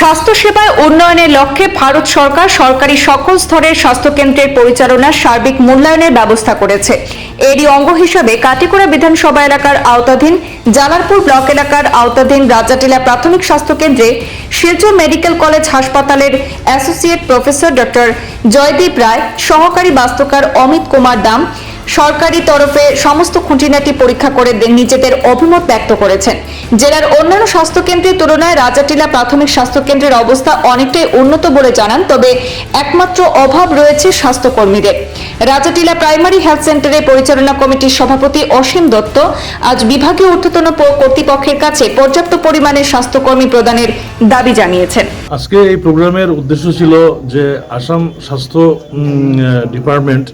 স্বাস্থ্যসেবায় উন্নয়নের লক্ষ্যে ভারত সরকার সরকারি সকল স্তরের স্বাস্থ্যকেন্দ্রের পরিচালনার সার্বিক মূল্যায়নের ব্যবস্থা করেছে। এরই অঙ্গ হিসাবে কাটিকুড়া বিধানসভা এলাকার আওতাধীন জালালপুর ব্লক এলাকার আওতাধীন রাজাটিলা প্রাথমিক স্বাস্থ্যকেন্দ্রে শিলচর মেডিকেল কলেজ হাসপাতালের associate professor doctor Joydeep Roy, সহকারী বাস্তুকার অমিত কুমার দাম সরকারি তরফে সমস্ত খুঁটিনাটি পরীক্ষা করে নিজেদের অভিমত ব্যক্ত করেছেন। জেলার অন্যান্য স্বাস্থ্যকেন্দ্রের তুলনায় রাজাটিলা প্রাথমিক স্বাস্থ্যকেন্দ্রের অবস্থা অনেকটাই উন্নত বলে জানান, তবে একমাত্র অভাব রয়েছে স্বাস্থ্যকর্মীদের। রাজাটিলা প্রাইমারি হেলথ সেন্টারের পরিচালনা কমিটির সভাপতি অসীম দত্ত আজ বিভাগীয় ঊর্ধ্বতন কর্তৃপক্ষের কাছে পর্যাপ্ত পরিমাণে স্বাস্থ্যকর্মী প্রদানের দাবি জানিয়েছেন। আজকে এই প্রোগ্রামের উদ্দেশ্য ছিল যে আসাম স্বাস্থ্য ডিপার্টমেন্ট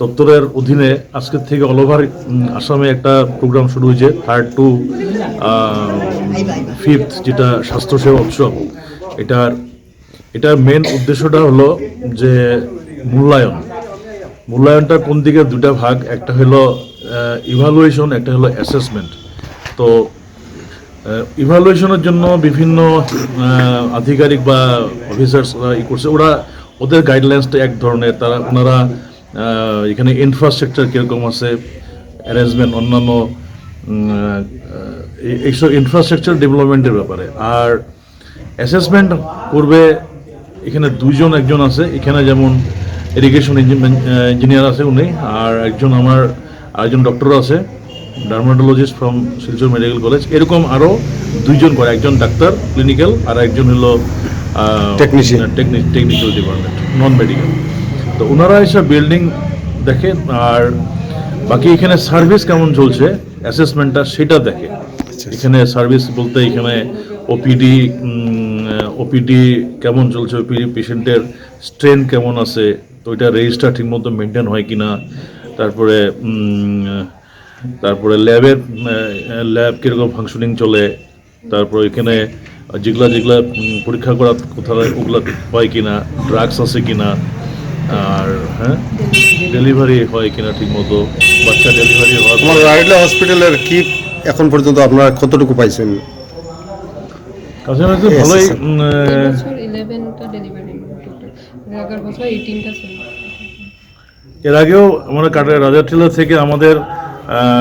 দপ্তরের অধীনে আজকের থেকে অল ওভার আসামে একটা প্রোগ্রাম শুরু হয়েছে থার্ড টু ফিফথ যেটা স্বাস্থ্যসেবা উৎসব। এটার এটার মেন উদ্দেশ্যটা হলো যে মূল্যায়ন। মূল্যায়নটা কোন দিকে দুটা ভাগ, একটা হলো ইভালুয়েশন একটা হলো অ্যাসেসমেন্ট তো ইভালুয়েশনের জন্য বিভিন্ন আধিকারিক বা অফিসার্স ই করছে। ওরা ওদের গাইডলাইন্সটা এক ধরনের, তারা, ওনারা এখানে ইনফ্রাস্ট্রাকচার কীরকম আছে অ্যারেঞ্জমেন্ট অন্যান্য এইসব ইনফ্রাস্ট্রাকচার ডেভেলপমেন্টের ব্যাপারে। আর অ্যাসেসমেন্ট করবে এখানে দুইজন একজন আছে। এখানে যেমন ইরিগেশন ইঞ্জিনিয়ার আছে উনি আর একজন আমার আরেকজন ডক্টর আছে dermatologist from Silchar medical college এরকম আরও দুইজন করে একজন ডাক্তার ক্লিনিক্যাল আর একজন হলো Technician. Technical department non medical তো ওনারা এসব বিল্ডিং দেখে আর বাকি এখানে সার্ভিস কেমন চলছে অ্যাসেসমেন্টটা সেটা দেখে। এখানে সার্ভিস বলতে এখানে ওপিডি ওপিডি কেমন চলছে ওপিডি পেশেন্টের স্ট্রেন কেমন আছে তো ওইটা রেজিস্টার ঠিকমতো মেনটেন হয় কি না তারপরে তারপরে ল্যাবের ল্যাব কীরকম ফাংশনিং চলে তারপর এখানে যেগুলা যেগুলা পরীক্ষা করা কোথায় ওগুলা হয় কিনা ড্রাগস আছে কিনা আর হ্যাঁ? ডেলিভারি হয় কিনা ঠিকমতো বাচ্চা ডেলিভারি হওয়ার আমার রায়লা হসপিটালের কি এখন পর্যন্ত আপনারা কতটুকু পাইছেন? কাছাকাছি ভালোই এর আগেও আমরা কাটে রাজারটিলা থেকে আমাদের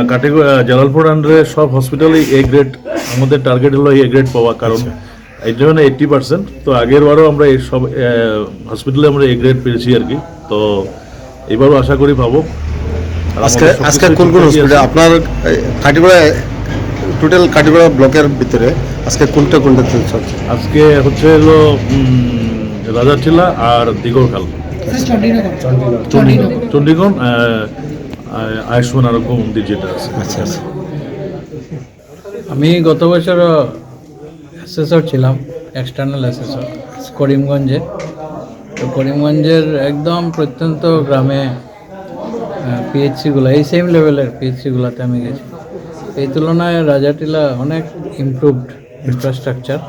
কাটে জালালপুর আন্ডারে সব হসপিটালেই এ গ্রেড আমাদের টার্গেট হলো এ গ্রেড পাওয়া কারণ এই জন্য এইট্টি পার্সেন্ট তো আগের বারও আমরা এই সব হসপিটালে আমরা এ গ্রেড পেয়েছি আর কি। তো এবারও আশা করি পাবো। আজকে আজকে কোন কোন হসপিটাল আপনার কাটিগড়া টোটাল কাটিগড়া ব্লকের ভিতরে আজকে কোনটা কোনটা চলছে? আজকে হচ্ছে হলো রাজারটিলা আর দিগরখাল আহ, আয়ুষ্মান আরোগ্য মন্দির যেটা আছে। আচ্ছা আচ্ছা। আমি গত বছর অ্যাসেসর ছিলাম এক্সটার্নাল অ্যাসেসর করিমগঞ্জে। তো করিমগঞ্জের একদম প্রত্যন্ত গ্রামে পিএইচসিগুলো এই সেম লেভেলের পিএইচসিগুলোতে আমি গেছি। এই তুলনায় রাজাটিলা অনেক ইমপ্রুভড ইনফ্রাস্ট্রাকচার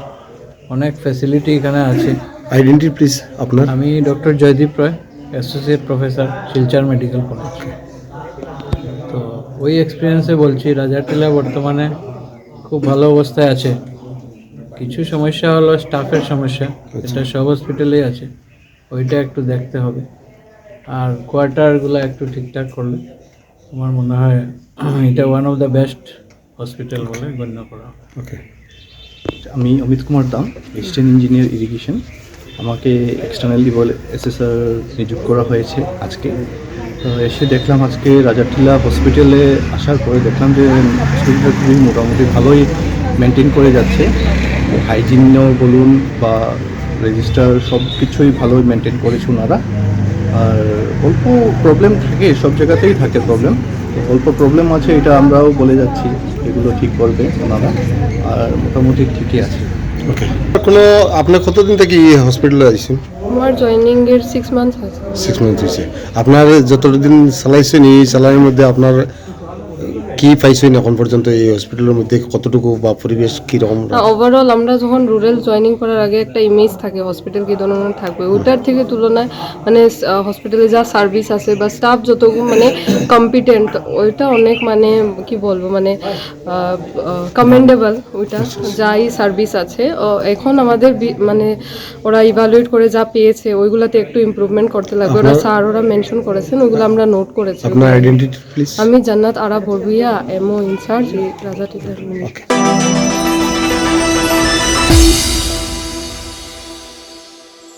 অনেক ফ্যাসিলিটি এখানে আছে। আইডেন্টি প্লিজ আপনার? আমি doctor Joydeep Roy associate professor Silchar medical college তো ওই এক্সপিরিয়েন্সে বলছি রাজারটিলা বর্তমানে খুব ভালো অবস্থায় আছে। কিছু সমস্যা হলো স্টাফের সমস্যা এটা সব হসপিটালেই আছে ওইটা একটু দেখতে হবে। আর কোয়ার্টারগুলো একটু ঠিকঠাক করলে আমার মনে হয় এটা one of the best hospital বলে গণ্য করা হবে ওকে আমি Amit Kumar Dam assistant engineer irrigation আমাকে এক্সটার্নালি বলে এসএসআর নিযুক্ত করা হয়েছে আজকে। তো এসে দেখলাম আজকে রাজাটিলা হসপিটালে আসার পরে দেখলাম যে হসপিটালটা খুবই মোটামুটি ভালোই মেনটেন করে যাচ্ছে। হাইজিনও বলুন বা রেজিস্টার সব কিছুই ভালোই মেনটেন করেছে ওনারা। আর অল্প প্রবলেম থাকে সব জায়গাতেই থাকে প্রবলেম অল্প প্রবলেম আছে এটা আমরাও বলে যাচ্ছি এগুলো ঠিক করবে ওনারা। আর মোটামুটি ঠিকই আছে। ওকে কোনো আপনার কতদিন থেকে এই হসপিটালে আইছেন আমার জয়নিং এর সিক্স মান্থস আছে সিক্স মান্থ হয়েছে। আপনার যতদিন চালাইছেন এই চালানোর মধ্যে আপনার কি পাইছেন এখন পর্যন্ত এই হসপিটালের মধ্যে? কতটুকু বা পরিবেশ কীরকম? ওভারঅল আমরা যখন রুরাল জয়েনিং করার আগে একটা ইমেজ থাকে হসপিটাল কি ধরনের থাকবে? ওটার থেকে তুলনায় মানে হসপিটালে যা সার্ভিস আছে বা স্টাফ যতগুলো মানে কম্পিটেন্ট ওইটা অনেক মানে কি বলব মানে কমেন্ডেবল ওইটা যাই সার্ভিস আছে। এখন আমাদের মানে ওরা ইভালুয়েট করে যা পেয়েছে ওইগুলাতে একটু ইমপ্রুভমেন্ট করতে লাগবে। ওরা স্যার ওরা মেনশন করেছেন ওইগুলো আমরা নোট করেছি। আপনার আইডেন্টিটি প্লিজ আমি জান্নাত আরা est moins une charge et la zat. Okay.